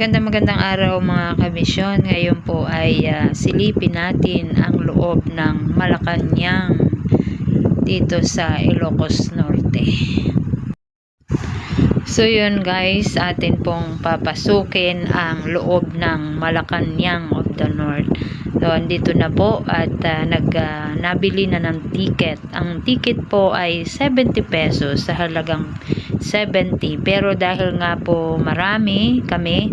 Magandang magandang araw mga kabisyon. Ngayon po ay ah, silipin natin ang loob ng Malacanang dito sa Ilocos Norte. So yun guys, atin pong papasukin ang loob ng Malacanang of the North. So andito na po at ah, nag ah, nabili na ng ticket. Ang ticket po ay 70 pesos sa halagang 70 pero dahil nga po marami kami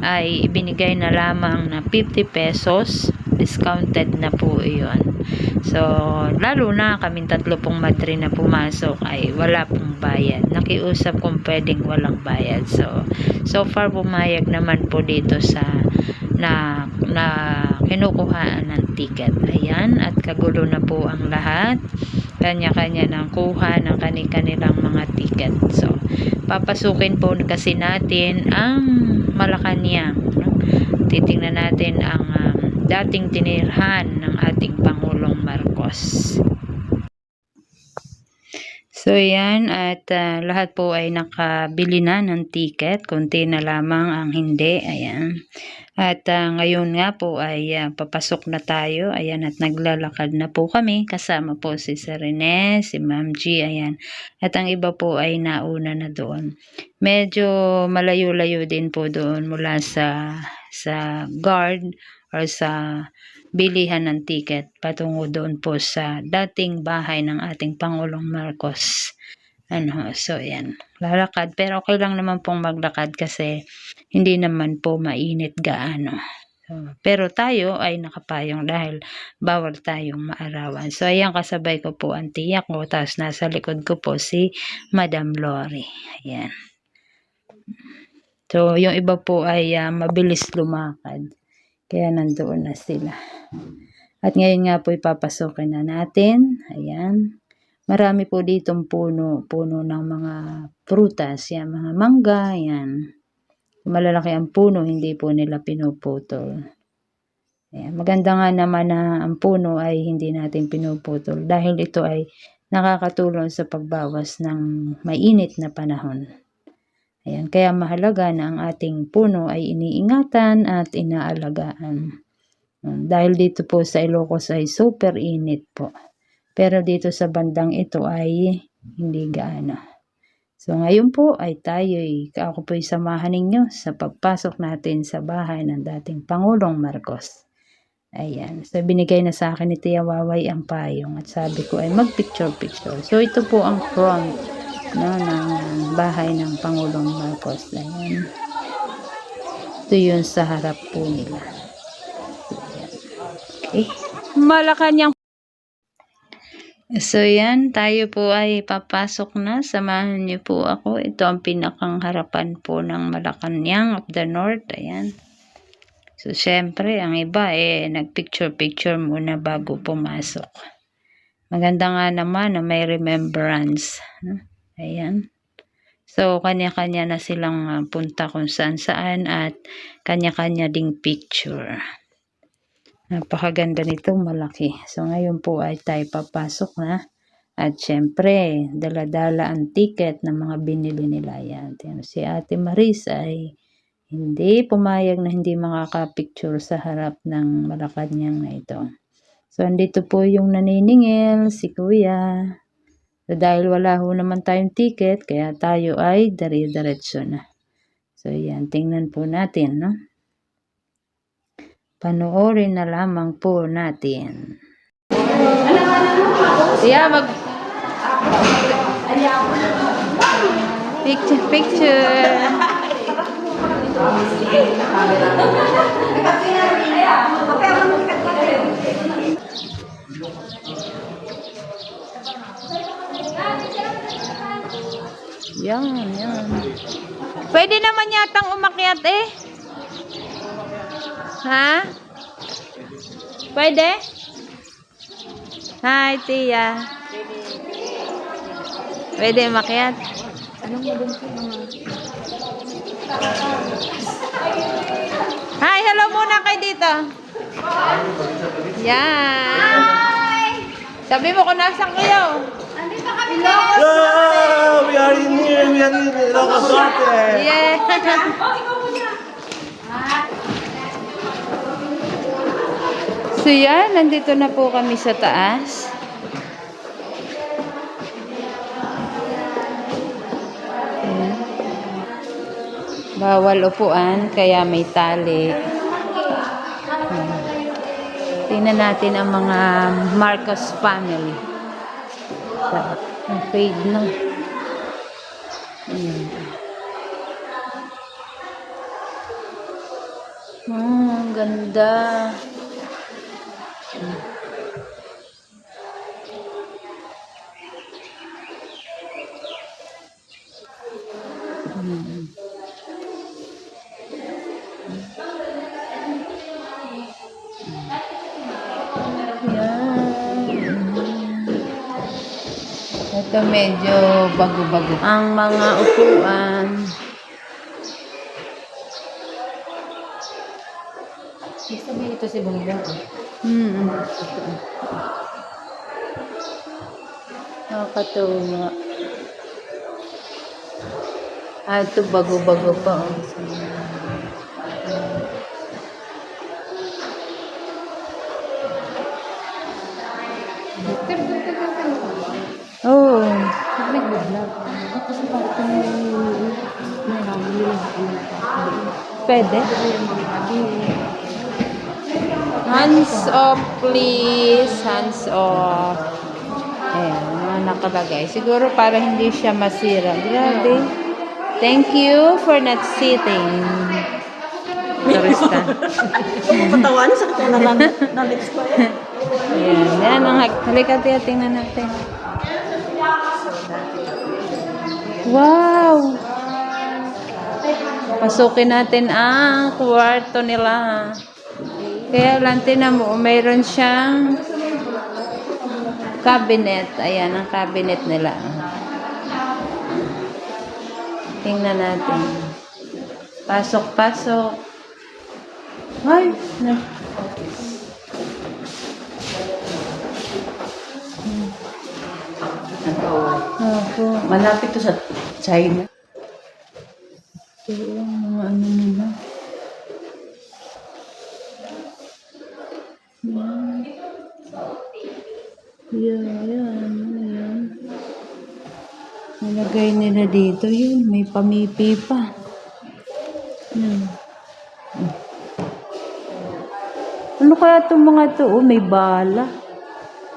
ay ibinigay na lamang na 50 pesos discounted na po iyon so lalo na kaming tatlo pong madre na pumasok ay wala pong bayad. Nakiusap kung pwedeng walang bayad. So so far pumayag naman po dito sa na na kinukuhaan ng ticket. Ayan at kagulo na po ang lahat. Kanya-kanya ng kuha ng kani-kanilang mga ticket. So, papasukin po kasi natin ang Malacanang. Titingnan natin ang um, dating tinirhan ng ating Pangulong Marcos. So, yan. At ah, lahat po ay nakabili na ng ticket. Kunti na lamang ang hindi. Ayan. At ah, ngayon nga po ay ah, papasok na tayo. Ayan. At naglalakad na po kami. Kasama po si Sir Rene, si Ma'am G. Ayan. At ang iba po ay nauna na doon. Medyo malayo-layo din po doon mula sa sa guard or sa bilihan ng ticket patungo doon po sa dating bahay ng ating Pangulong Marcos. Ano, so yan. Lalakad. Pero okay lang naman pong maglakad kasi hindi naman po mainit gaano. So, pero tayo ay nakapayong dahil bawal tayong maarawan. So, ayan kasabay ko po ang tiyak ko. Tapos nasa likod ko po si Madam Lori. Ayan. So, yung iba po ay ah, mabilis lumakad. Kaya nandoon na sila. At ngayon nga po ipapasokin na natin. Ayan. Marami po ditong puno. Puno ng mga prutas. Yan, mga mangga. Yan. Malalaki ang puno, hindi po nila pinuputol. Ayan. Maganda nga naman na ang puno ay hindi natin pinuputol dahil ito ay nakakatulong sa pagbawas ng mainit na panahon. Ayan, kaya mahalaga na ang ating puno ay iniingatan at inaalagaan. Um, Dahil dito po sa Ilocos ay super init po. Pero dito sa bandang ito ay hindi gaano. So ngayon po ay tayo, ako po'y samahan ninyo sa pagpasok natin sa bahay ng dating Pangulong Marcos. Ayan. So binigay na sa akin ni Tia Waway ang payong at sabi ko ay mag-picture-picture. So ito po ang front no, ng bahay ng Pangulong Marcos. Ayan. Ito yun sa harap po nila. Okay. Malacanang So yan, tayo po ay papasok na. Samahan niyo po ako. Ito ang pinakang harapan po ng Malacanang of the North. Ayan. So, syempre, ang iba eh, nagpicture-picture muna bago pumasok. Maganda nga naman na may remembrance. No? Ayan. So, kanya-kanya na silang ah, punta kung saan-saan at kanya-kanya ding picture. Napakaganda nito, malaki. So, ngayon po ay tayo papasok na. At syempre, dala-dala ang ticket ng mga binili nila. Yan. Si Ate Maris ay hindi pumayag na hindi makaka-picture sa harap ng Malacanang na ito. So, andito po yung naniningil, si Kuya. So, dahil wala ho naman tayong ticket, kaya tayo ay dire-diretso na. So, yan. Tingnan po natin, no? Panoorin na lamang po natin. Yeah, mag... Picture, picture. Yan, yan. Pwede naman yatang umakyat eh. Ha? Pwede? Hi, Tia. Pwede umakyat? Anong maganda Hi, hello muna kay dito. Yan. Sabi mo kung nasan kayo. Yeah, we are in here, we are in Ilocos Norte. Yeah. So yan, nandito na po kami sa taas. Bawal upuan, kaya may tali. Tingnan natin ang mga Marcos family. Sarap fade na. Ayan. Ang ganda. Medyo bago-bago. Ang mga upuan. Ibig sabihin ito si Bongbong. Hmm. Nakakatuwa. Ah, ito bago-bago pa. oh. Pwede. Hands off, please. Hands off. Ayan, mga nakalagay. Siguro para hindi siya masira. Grabe. Thank you for not sitting. Turista. Patawanin sa kanya na na-lips pa yan. Ayan, yan ang. Halika, tiya, tingnan natin. Wow! Pasukin natin ang kwarto nila. Kaya lang, tinan mo, mayroon siyang cabinet. Ayan, ang cabinet nila. Tingnan natin. Pasok, pasok. Ay, na. Malapit to sa China. Ang mga ano nila. Yan. Yeah, yan. Yan. Nilagay nila dito yun. May pamipi pa. Yan. Ano kaya itong mga to? Oh, may bala.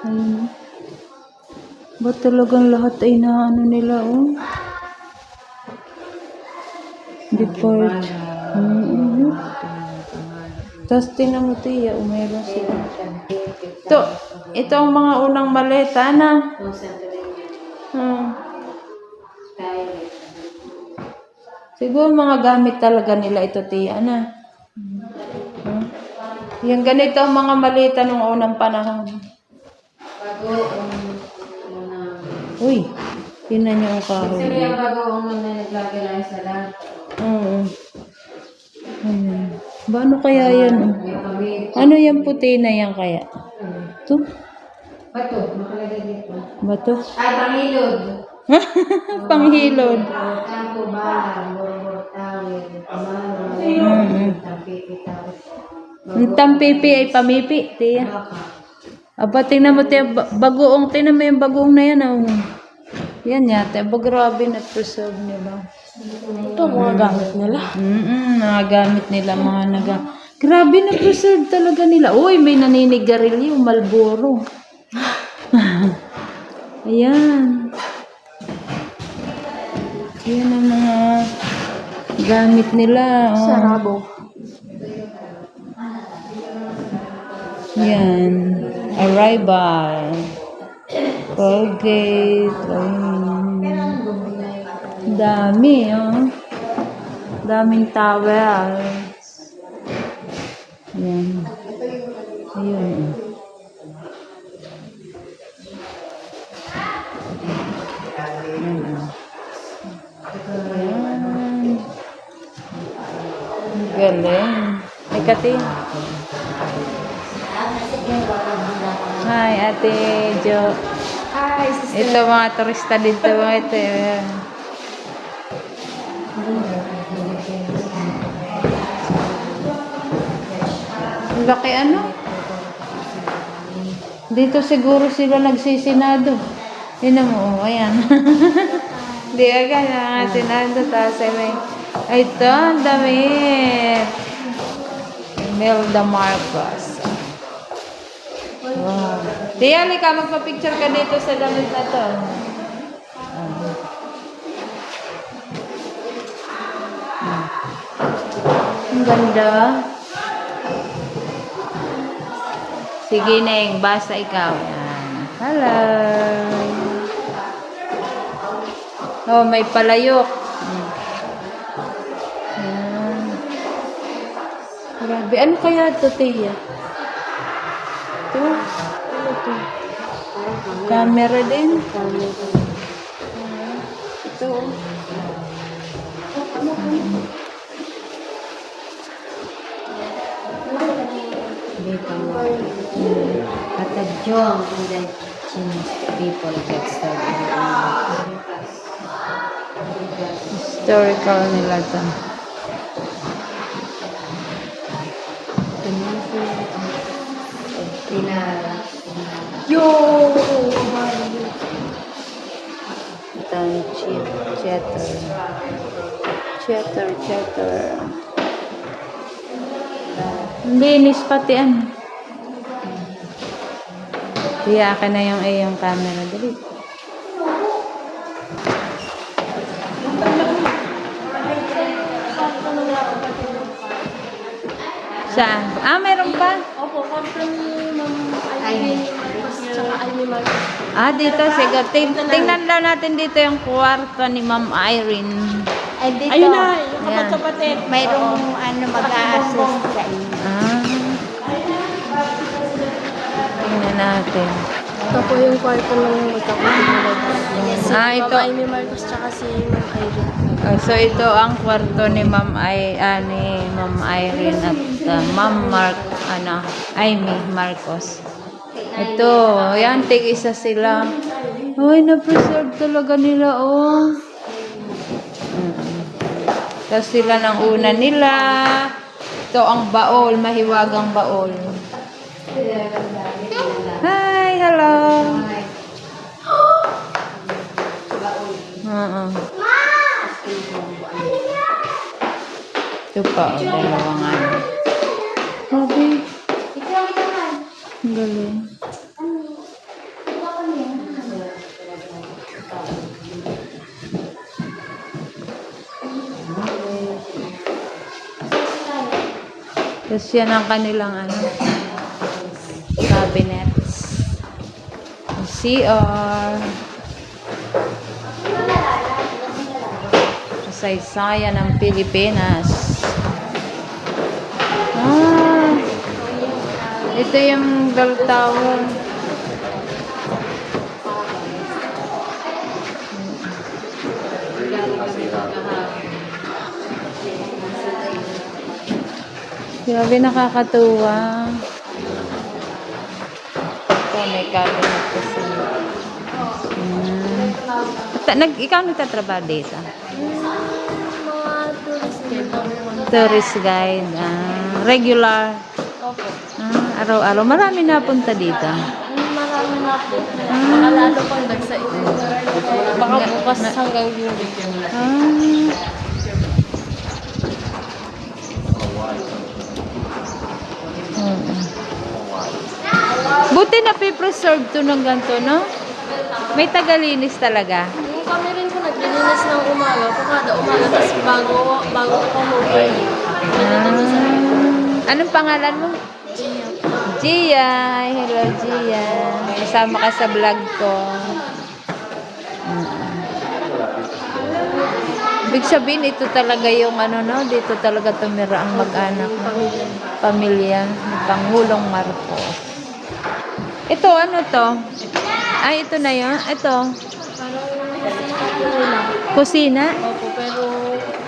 Ayun. Ba talagang lahat ay na nila, oh? Depart. Mm-hmm. Tapos tinan tiya, mayroon sila. Ito, ito ang mga unang maleta na. Hmm. Siguro mga gamit talaga nila ito tiya na. Hmm. Yung ganito ang mga maleta nung unang panahon. Bago ang Uy, tinan niyo ang kahoy. Kasi bago ang naglagay lang sa lang. Oo. Ayan. Ba, ano kaya yan? Ano yung puti na yan kaya? Ito? Bato, makalagay dito. Ba to? Ay. Panghilod. Tawid, Mm-hmm. tampiti, tawid. Ang tampipi ay pamipi, tiya. Baka. Aba, tingnan mo, ba- bagoong, tingnan mo yung bagoong na yan, oh. Yan yata, ba grabe na preserve nila. Ito, mga gamit nila. Mm mga gamit nila, mga naga... Grabe na preserve talaga nila. Uy, may naninigarilyo, Malboro. Ayan. Yan ang mga gamit nila. Oh. Sarabo. Yan. Arrival. Colgate. Ayun. Dami, oh. Daming towel. Yan. Ayun. oh. Yan, oh. Ayan. Galing. Ay, Kati. Hi, Ate Jo. Hi, sister. Ito mga turista dito ito. ayan. Laki ano? Dito siguro sila nagsisinado. Yun mo, oh, ayan. Di agad ang sinado. Tapos ay may, ay ito, ang damit. Imelda Marcos. Wow. Tia, ka, magpa-picture ka dito sa damit na to. Ang ganda. Sige, Neng. Basa ikaw. Yan. Hello. Oh, may palayok. Yan. Grabe. Ano kaya ito, Tia? Ito? Ano ito? Camera din. Ito. Oh. Dito mo. Katajong and then Chinese people get started. Historical nila ito. Pinara. Yo! Ito ang cheat, cheddar. Linis pati ano. Kaya ka na yung iyong camera. Dali. Saan? Ah, meron pa? Opo, tsaka Amy Marcos. Ah, dito. Sige. Ting tingnan daw natin dito yung kwarto ni Ma'am Irene. Ay, dito. Ayun na, yung Ayan. kapatid. Mayroong ano mag-a-assist sa inyo. Ah. Tingnan natin. Ito po yung kwarto ng magkakapatid. Si Ah, ito. Ma'am Amy Marcos tsaka si Ma'am Irene. Ah, so ito ang kwarto ni Ma'am Ay ah, ni Ma'am Irene at ah, Ma'am Mark ano Amy Marcos. Ito, yan tig isa sila. Hoy, na-preserve talaga nila oh. Tapos sila ng una nila. Ito ang baol, mahiwagang baol. Hi, hello. Oo. Ito pa, oh, dalawang ano. Grabe. Ang galing. Tapos yan ang kanilang ano, cabinets. CR. Kasaysayan ng Pilipinas. Ah, ito yung bell. Grabe nakakatuwa. Ito, may cabinet kasi. Hmm. Ta- nag, ikaw nagtatrabaho dito? Mga tourist guide. Ah, regular. Opo. Ah, araw-araw. Marami napunta dito. Marami na po. Baka lalo pang dagsa ito. Baka bukas hanggang June. Ah. Buti na preserve to ng ganito, no? May tagalinis talaga. Yung kami rin po naglilinis ng umaga. Pagkada umaga, tapos bago, bago ko pumuwi. Ah. Anong pangalan mo? Gia. Hi, hello Gia. Kasama ka sa vlog ko. Mm. Ibig sabihin, ito talaga yung ano, no? Dito talaga tumira ang mag-anak. no? Pamilya ni Pangulong Marcos. Ito, ano to? Ay, ito na yun. Ito. Kusina? Opo, pero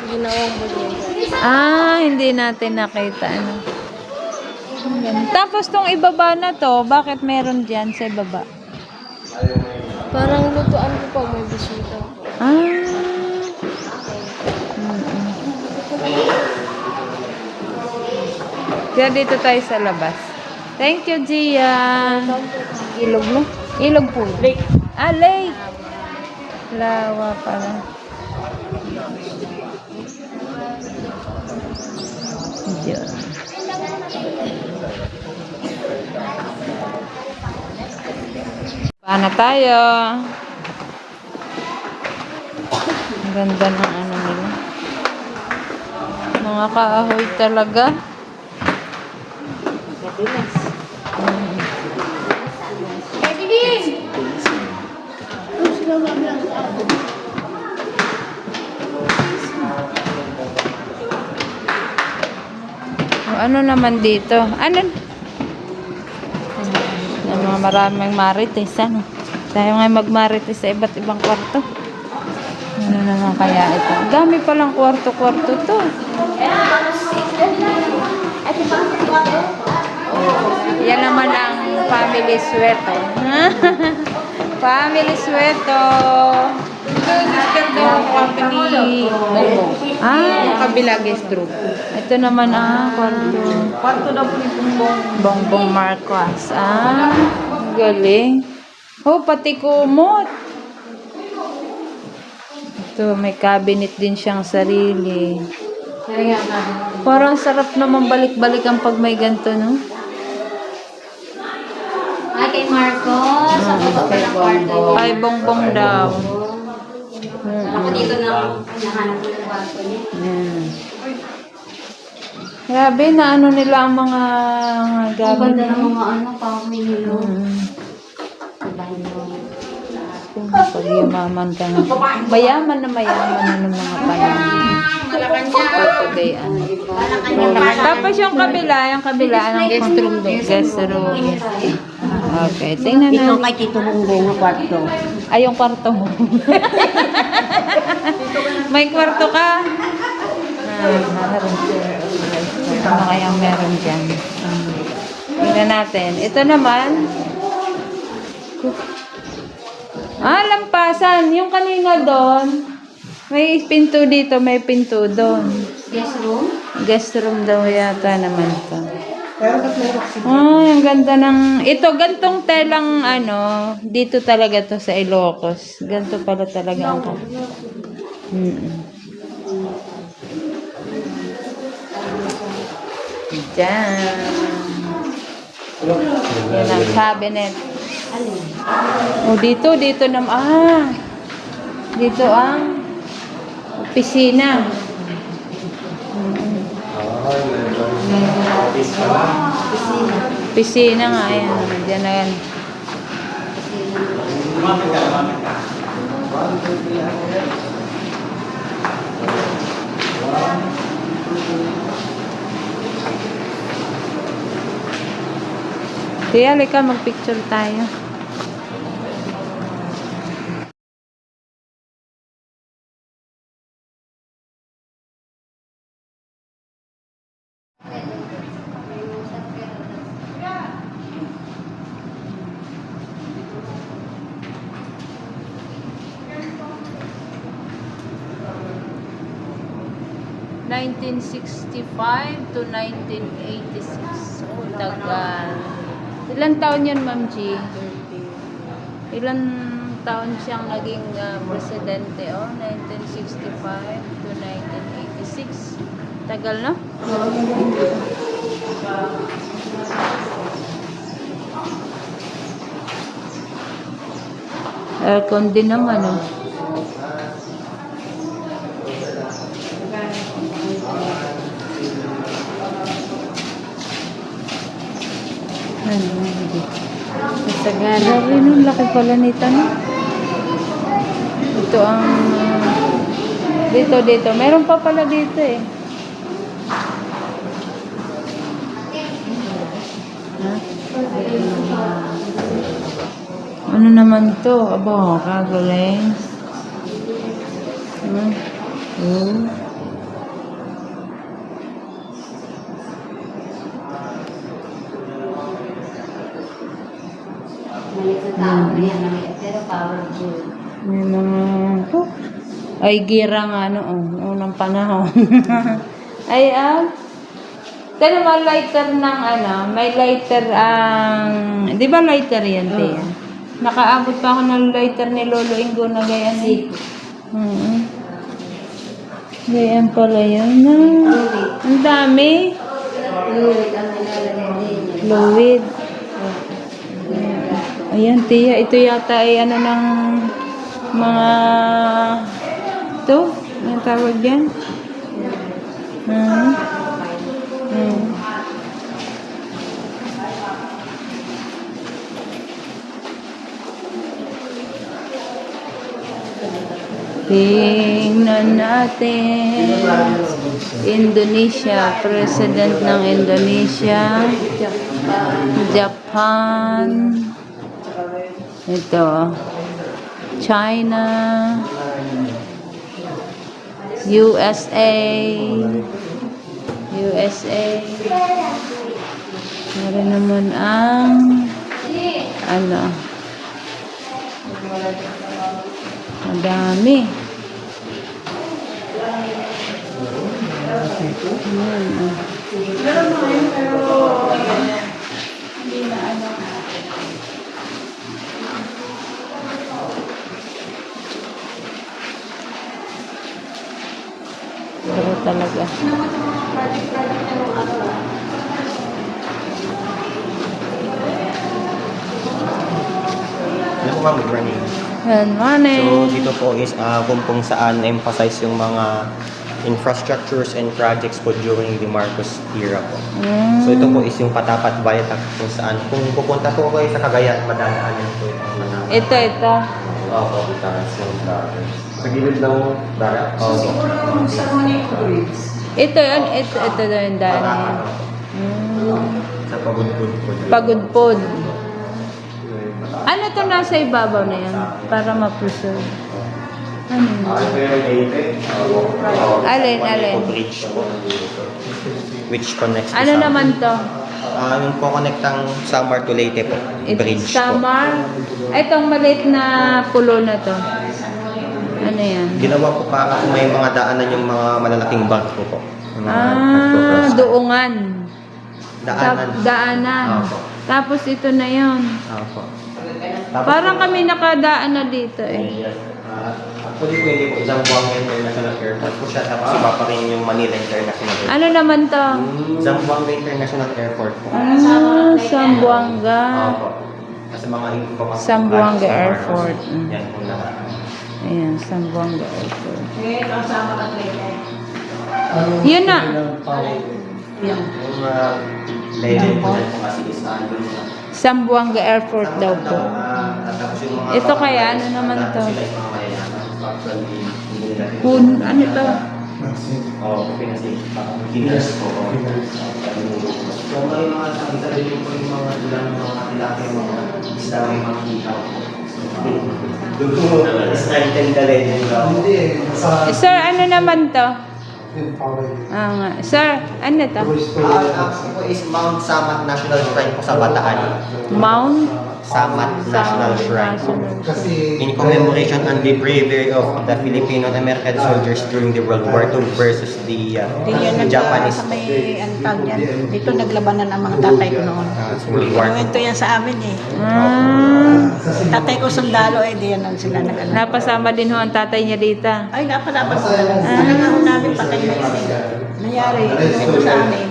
ginawang bodega. Ah, hindi natin nakita. Ano. Tapos tong ibaba na to, bakit meron dyan sa ibaba? Parang lutuan ko pag may bisita. Ah. Kaya dito tayo sa labas. Thank you, Gia. Ilog mo? Ilog po. Lake. Ah, lake. Lawa pala. Diyan. Paano tayo? Ang ganda ng ano nila. Mga kaahoy talaga. Mm. O, ano naman dito? Ano? Ang mga maraming marites, ano? Tayo nga magmarites sa iba't ibang kwarto. Ano naman kaya ito? Dami palang kwarto-kwarto to. Yan naman ang family sweater. family sweater. Company. Ah, kabila guest room. ito naman ah, kwarto. Kwarto na po ni Bongbong. Bongbong Marcos. Ah, galing. Oh, pati kumot. Ito, may cabinet din siyang sarili. Parang sarap naman balik-balikan pag may ganito, no? Ay, kay Marcos. Ako ba pa ng kwarto? Ay, bongbong daw. Ako dito na nahanap ko ng kwarto niya. Yan. Grabe, na ano nila ang mga Ang gamit. ganda ng mga ano, kahoy nilo. Mm. Pag yumaman ka nga. Mayaman na mayaman na ng mga panahon. Pagpagayan. Tapos yung kabila, yung kabila, anong guest room doon? Guest room. Okay, tingnan Ito na. kay Tito Bongbong ang kwarto. Ay, yung kwarto mo. May kwarto ka? Ah. Ano kayang meron dyan? Tingnan natin. Ito naman. Ah, lampasan. Yung kanina doon. May pinto dito, may pinto doon. Guest room? Guest room daw yata naman to. Ay, ang ganda ng... Ito, gantong telang ano, dito talaga to sa Ilocos. Ganto pala talaga ang... Mm Diyan. Yan ang cabinet. O, dito, dito nam... Ah! Dito ang opisina. Opisina nga, ayan. Diyan na yan. Kaya, halika, mag-picture tayo. 1905 to 1986. Oh, tagal. Ilan taon yun, Ma'am G? 30. Ilan taon siyang naging uh, presidente? Oh, 1965 to 1986. Tagal, no? Aircon din naman, oh. Ano, hindi. Sagana. Grabe nun, laki pala nito, no? Ito ang... dito, dito. Meron pa pala dito, eh. Ano naman to? Aba, kagaling. Hmm? Hmm? May mga... Oh, ay, gira nga noon. Unang panahon. ay, ah. Pero may lighter ng ano, may lighter ang, di ba lighter yan, Tia? Nakaabot pa ako ng lighter ni Lolo Ingo na gayan. eh. Mm Gayan pala yun. Ah, ang dami. Fluid. Fluid. Ayan, Tia. Ito yata ay ano ng mga... Ito? Ang tawag yan? Hmm. Hmm. Tingnan natin. Indonesia, President ng Indonesia. Japan. Ito. China. USA. USA. Meron naman ang ano. Madami. Ayan, oh. Pero talaga. Ano po ma'am, good morning. Yan, So, money. dito po is uh, kung kung saan emphasize yung mga infrastructures and projects po during the Marcos era po. Mm. So, ito po is yung Patapat Viaduct kung saan kung pupunta po kayo sa Cagayan, madadaanan po itong Patapat. Ito, ito. Opo, taas yung dagat. Sa gilid ng dagat? Opo. Ito yun, ito, ito daw yung daan na. Mm. Sa pagudpud po. Pagudpod. Ano to nasa ibabaw na yan? Para ma-preserve. Ano yun? Ah, ito yung Leyte. Opo. Alin, alin? bridge po. Which connects to Ano Samar. naman to? Ah, yung po connectang Samar to Leyte po. It's Bridge po. Samar. Itong maliit na pulo na to. Ano yan? Ginawa ko para kung may mga daanan yung mga malalaking barko po. Yung mga Ah, nagpo-cross. doongan. Daanan. Tap- daanan. Opo. Tapos ito na yon. Opo. Tapos Parang po, kami nakadaan na dito eh. ah, actually po hindi po, Zamboanga International Airport po siya. Tapos iba pa rin yung Manila International Airport. Ano naman to? Zamboanga International Airport po. Ah, Sambuanga. Opo. Kasi mga iba pa Zamboanga Ah, Airport. Mm. Yan po lahat. Ayan, Sambuanga Airport. Yun na. Yung uh. Sambuanga Airport daw po. Ah, Ito kaya, ano naman to? Kun, ano to? Oo, pinasi. Kinas po. So, may mga po yung mga ilang mga yung mga isda, may mga po, strengthen the legend daw. Hindi, sa Eh, Sir, ano naman to? Ah, nga. Sir, ano to? Ah, ako po is Mount Samat National Shrine po sa Bataan. Mount? Samat National Shrine. Kasi In commemoration on the bravery of the Filipino and American soldiers during the World War II versus the uh, Hindi yan nag Japanese sa may ang tawag yan. Dito naglabanan ang mga tatay ko noon. uh, World War II. Kwento yan sa amin eh. Ah, Tatay ko sundalo eh, di yan ang sila nag ano. napasama din ho ang tatay niya dito. Ay, napadapat ko talaga. Talaga ho namin patay na yun eh. Nangyari, ito sa amin.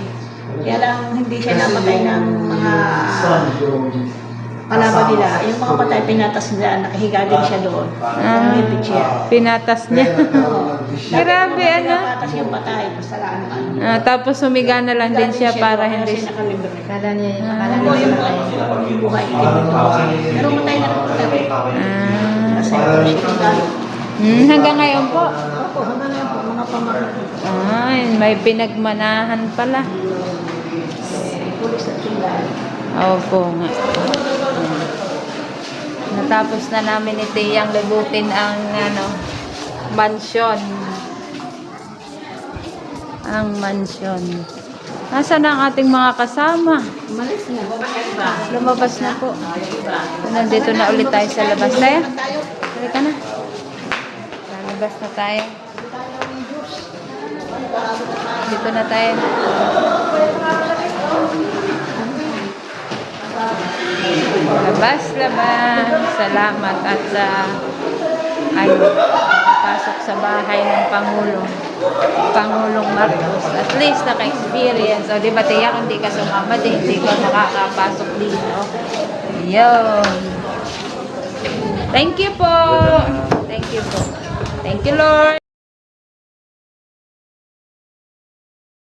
Kaya lang hindi siya napatay ng mga kalaban nila. Yung mga patay pinatas nila, nakahiga din siya doon. Ah. Umipit siya. Pinatas niya. Grabe, ano? Pinatas yung patay, basta lang ano. Ah, tapos humiga na lang din siya para hindi siya... Kala niya, akala Ano niya yung patay. yung buhay Pero matay na rin talaga. Ah, Kasi hmm, hanggang ngayon po. Opo, hanggang ngayon po, mga pamangkin. Ay, may pinagmanahan pala. Pulis at. Opo nga. Natapos na namin ni Tiyang libutin ang ano, mansyon. Ang mansyon. Nasaan na ang ating mga kasama? Umalis na. Lumabas na po. Nandito na ulit tayo sa labas. Tayo? Halika na. Lalabas na tayo. Dito na tayo. Labas-labas. Salamat at sa ano, pasok sa bahay ng Pangulong Pangulong Marcos. At least naka-experience. O, di ba, tiyak, hindi ka sumama din, hindi ka makakapasok dito. Yun. Thank you po. Thank you po. Thank you, Lord.